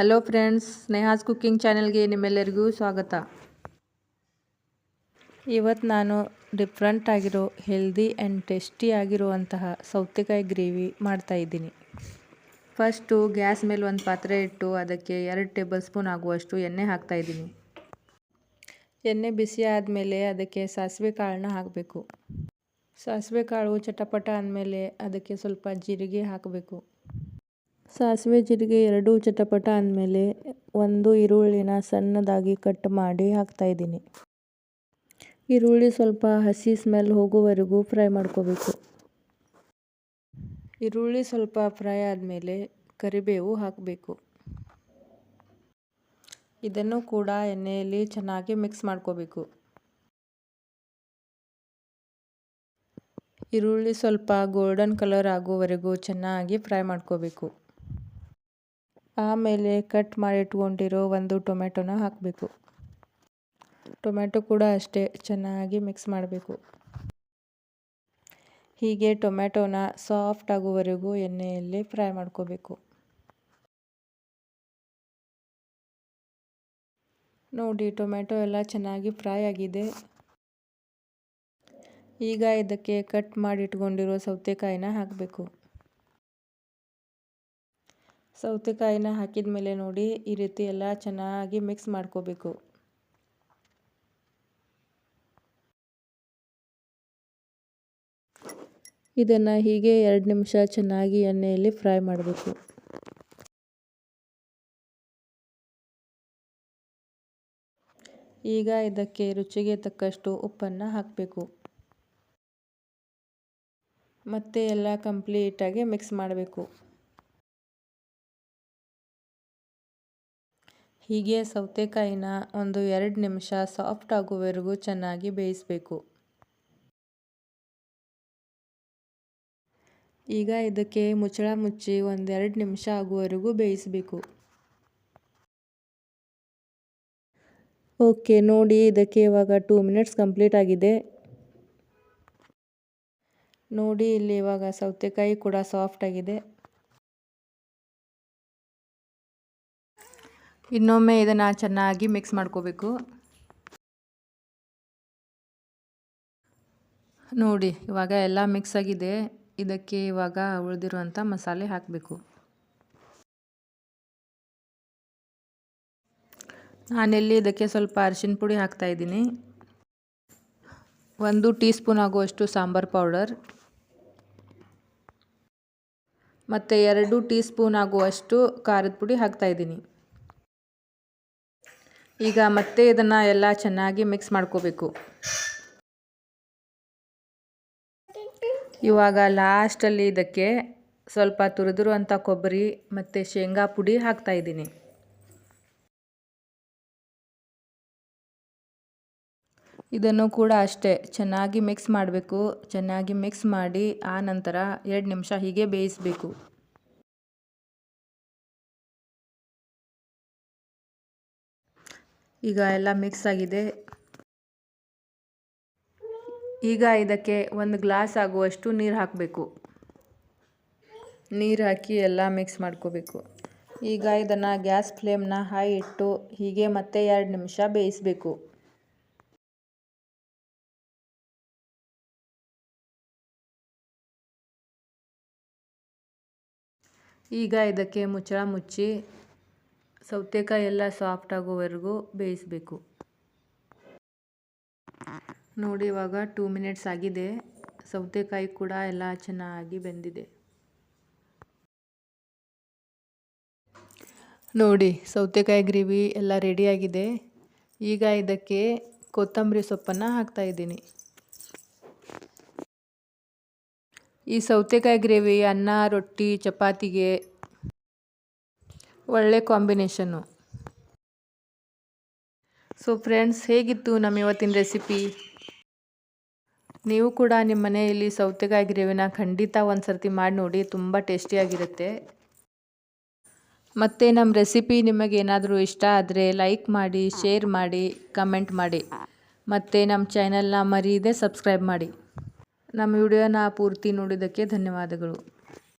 Hello friends ಸ್ನೇಹಾಸ್ cooking ಚಾನೆಲ್ಗೆ ನಿಮ್ಮೆಲ್ಲರಿಗೂ ಸ್ವಾಗತ. ಇವತ್ತು ನಾನು ಡಿಫ್ರೆಂಟ್ ಆಗಿರೋ ಹೆಲ್ದಿ ಆ್ಯಂಡ್ ಟೇಸ್ಟಿ ಆಗಿರುವಂತಹ ಸೌತೆಕಾಯಿ ಗ್ರೇವಿ ಮಾಡ್ತಾಯಿದ್ದೀನಿ ಫಸ್ಟು ಗ್ಯಾಸ್ ಮೇಲೆ ಒಂದು ಪಾತ್ರೆ ಇಟ್ಟು ಅದಕ್ಕೆ ಎರಡು ಟೇಬಲ್ ಸ್ಪೂನ್ ಆಗುವಷ್ಟು ಎಣ್ಣೆ ಹಾಕ್ತಾಯಿದ್ದೀನಿ ಎಣ್ಣೆ ಬಿಸಿ ಆದಮೇಲೆ ಅದಕ್ಕೆ ಸಾಸಿವೆ ಕಾಳನ್ನ ಹಾಕಬೇಕು. ಸಾಸಿವೆ ಕಾಳು ಚಟಪಟ ಅಂದಮೇಲೆ ಅದಕ್ಕೆ ಸ್ವಲ್ಪ ಜೀರಿಗೆ ಹಾಕಬೇಕು. ಸಾಸಿವೆ ಜೀರಿಗೆ ಎರಡು ಚಟಪಟ ಅಂದಮೇಲೆ ಒಂದು ಈರುಳ್ಳಿನ ಸಣ್ಣದಾಗಿ ಕಟ್ ಮಾಡಿ ಹಾಕ್ತಾಯಿದ್ದೀನಿ ಈರುಳ್ಳಿ ಸ್ವಲ್ಪ ಹಸಿ ಸ್ಮೆಲ್ ಹೋಗುವವರೆಗೂ ಫ್ರೈ ಮಾಡ್ಕೋಬೇಕು. ಈರುಳ್ಳಿ ಸ್ವಲ್ಪ ಫ್ರೈ ಆದಮೇಲೆ ಕರಿಬೇವು ಹಾಕಬೇಕು. ಇದನ್ನು ಕೂಡ ಎಣ್ಣೆಯಲ್ಲಿ ಚೆನ್ನಾಗಿ ಮಿಕ್ಸ್ ಮಾಡ್ಕೋಬೇಕು. ಈರುಳ್ಳಿ ಸ್ವಲ್ಪ ಗೋಲ್ಡನ್ ಕಲರ್ ಆಗುವವರೆಗೂ ಚೆನ್ನಾಗಿ ಫ್ರೈ ಮಾಡ್ಕೋಬೇಕು. ಆಮೇಲೆ ಕಟ್ ಮಾಡಿ ಇಟ್ಕೊಂಡಿರೋ ಒಂದು ಟೊಮೆಟೊನ ಹಾಕಬೇಕು. ಟೊಮೆಟೊ ಕೂಡ ಅಷ್ಟೇ ಚೆನ್ನಾಗಿ ಮಿಕ್ಸ್ ಮಾಡಬೇಕು. ಹೀಗೆ ಟೊಮೆಟೊನ ಸಾಫ್ಟ್ ಆಗುವವರೆಗೂ ಎಣ್ಣೆಯಲ್ಲಿ ಫ್ರೈ ಮಾಡ್ಕೋಬೇಕು. ನೋಡಿ, ಟೊಮೆಟೊ ಎಲ್ಲ ಚೆನ್ನಾಗಿ ಫ್ರೈ ಆಗಿದೆ. ಈಗ ಇದಕ್ಕೆ ಕಟ್ ಮಾಡಿ ಇಟ್ಕೊಂಡಿರೋ ಸೌತೆಕಾಯಿನ ಹಾಕಬೇಕು. ಸೌತೆಕಾಯಿನ ಹಾಕಿದ ಮೇಲೆ ನೋಡಿ ಈ ರೀತಿ ಎಲ್ಲ ಚೆನ್ನಾಗಿ ಮಿಕ್ಸ್ ಮಾಡ್ಕೋಬೇಕು. ಇದನ್ನು ಹೀಗೆ ಎರಡು ನಿಮಿಷ ಚೆನ್ನಾಗಿ ಎಣ್ಣೆಯಲ್ಲಿ ಫ್ರೈ ಮಾಡಬೇಕು. ಈಗ ಇದಕ್ಕೆ ರುಚಿಗೆ ತಕ್ಕಷ್ಟು ಉಪ್ಪನ್ನು ಹಾಕಬೇಕು. ಮತ್ತೆ ಎಲ್ಲ ಕಂಪ್ಲೀಟಾಗಿ ಮಿಕ್ಸ್ ಮಾಡಬೇಕು. ಹೀಗೆ ಸೌತೆಕಾಯಿನ ಒಂದು ಎರಡು ನಿಮಿಷ ಸಾಫ್ಟ್ ಆಗುವವರೆಗೂ ಚೆನ್ನಾಗಿ ಬೇಯಿಸಬೇಕು. ಈಗ ಇದಕ್ಕೆ ಮುಚ್ಚಳ ಮುಚ್ಚಿ ಒಂದೆರಡು ನಿಮಿಷ ಆಗುವವರೆಗೂ ಬೇಯಿಸಬೇಕು. ಓಕೆ, ನೋಡಿ ಇದಕ್ಕೆ ಇವಾಗ ಟೂ ಮಿನಿಟ್ಸ್ ಕಂಪ್ಲೀಟ್ ಆಗಿದೆ. ನೋಡಿ ಇಲ್ಲಿ ಇವಾಗ ಸೌತೆಕಾಯಿ ಕೂಡ ಸಾಫ್ಟ್ ಆಗಿದೆ. ಇನ್ನೊಮ್ಮೆ ಇದನ್ನು ಚೆನ್ನಾಗಿ ಮಿಕ್ಸ್ ಮಾಡ್ಕೋಬೇಕು. ನೋಡಿ, ಇವಾಗ ಎಲ್ಲ ಮಿಕ್ಸ್ ಆಗಿದೆ. ಇದಕ್ಕೆ ಇವಾಗ ಉಳಿದಿರುವಂಥ ಮಸಾಲೆ ಹಾಕಬೇಕು. ನಾನೆಲ್ಲಿ ಇದಕ್ಕೆ ಸ್ವಲ್ಪ ಅರಿಶಿನ ಪುಡಿ ಹಾಕ್ತಾಯಿದ್ದೀನಿ ಒಂದು ಟೀ ಸ್ಪೂನ್ ಆಗುವಷ್ಟು ಸಾಂಬಾರ್ ಪೌಡರ್. ಮತ್ತು ಎರಡು ಟೀ ಸ್ಪೂನ್ ಆಗುವಷ್ಟು ಖಾರದ ಪುಡಿ ಹಾಕ್ತಾಯಿದ್ದೀನಿ ಈಗ ಮತ್ತೆ ಇದನ್ನು ಎಲ್ಲ ಚೆನ್ನಾಗಿ ಮಿಕ್ಸ್ ಮಾಡ್ಕೋಬೇಕು. ಇವಾಗ ಲಾಸ್ಟಲ್ಲಿ ಇದಕ್ಕೆ ಸ್ವಲ್ಪ ತುರಿದಿರುವಂಥ ಕೊಬ್ಬರಿ ಮತ್ತು ಶೇಂಗಾ ಪುಡಿ ಹಾಕ್ತಾಯಿದ್ದೀನಿ ಇದನ್ನು ಕೂಡ ಅಷ್ಟೇ ಚೆನ್ನಾಗಿ ಮಿಕ್ಸ್ ಮಾಡಬೇಕು. ಚೆನ್ನಾಗಿ ಮಿಕ್ಸ್ ಮಾಡಿ ಆ ನಂತರ ಎರಡು ನಿಮಿಷ ಹೀಗೆ ಬೇಯಿಸಬೇಕು. ಈಗ ಎಲ್ಲ ಮಿಕ್ಸ್ ಆಗಿದೆ. ಈಗ ಇದಕ್ಕೆ ಒಂದು ಗ್ಲಾಸ್ ಆಗುವಷ್ಟು ನೀರು ಹಾಕಬೇಕು. ನೀರು ಹಾಕಿ ಎಲ್ಲ ಮಿಕ್ಸ್ ಮಾಡ್ಕೋಬೇಕು. ಈಗ ಇದನ್ನು ಗ್ಯಾಸ್ ಫ್ಲೇಮ್ನ ಹೈ ಇಟ್ಟು ಹೀಗೆ ಮತ್ತೆ ಎರಡು ನಿಮಿಷ ಬೇಯಿಸಬೇಕು. ಈಗ ಇದಕ್ಕೆ ಮುಚ್ಚಳ ಮುಚ್ಚಿ ಸೌತೆಕಾಯಿ ಎಲ್ಲ ಸಾಫ್ಟ್ ಆಗೋವರೆಗೂ ಬೇಯಿಸಬೇಕು. ನೋಡಿ ಇವಾಗ ಟೂ ಮಿನಿಟ್ಸ್ ಆಗಿದೆ. ಸೌತೆಕಾಯಿ ಕೂಡ ಎಲ್ಲ ಚೆನ್ನಾಗಿ ಬೆಂದಿದೆ. ನೋಡಿ, ಸೌತೆಕಾಯಿ ಗ್ರೇವಿ ಎಲ್ಲ ರೆಡಿಯಾಗಿದೆ ಈಗ ಇದಕ್ಕೆ ಕೊತ್ತಂಬರಿ ಸೊಪ್ಪನ್ನು ಹಾಕ್ತಾಯಿದ್ದೀನಿ ಈ ಸೌತೆಕಾಯಿ ಗ್ರೇವಿ ಅನ್ನ, ರೊಟ್ಟಿ, ಚಪಾತಿಗೆ ಒಳ್ಳೆ ಕಾಂಬಿನೇಷನ್ನು. ಸೊ ಫ್ರೆಂಡ್ಸ್ ಹೇಗಿತ್ತು ನಮ್ಮ ಇವತ್ತಿನ ರೆಸಿಪಿ ನೀವು ಕೂಡ ನಿಮ್ಮ ಮನೆಯಲ್ಲಿ ಸೌತೆಕಾಯಿ ಗ್ರೇವಿನ ಖಂಡಿತ ಒಂದು ಸರ್ತಿ ಮಾಡಿ ನೋಡಿ, ತುಂಬ ಟೇಸ್ಟಿಯಾಗಿರುತ್ತೆ ಮತ್ತು ನಮ್ಮ ರೆಸಿಪಿ ನಿಮಗೇನಾದರೂ ಇಷ್ಟ ಆದರೆ ಲೈಕ್ ಮಾಡಿ ಶೇರ್ ಮಾಡಿ ಕಮೆಂಟ್ ಮಾಡಿ. ಮತ್ತು ನಮ್ಮ ಚಾನಲ್ನ ಮರೀದೆ ಸಬ್ಸ್ಕ್ರೈಬ್ ಮಾಡಿ. ನಮ್ಮ ವಿಡಿಯೋನ ಪೂರ್ತಿ ನೋಡಿದ್ದಕ್ಕೆ ಧನ್ಯವಾದಗಳು.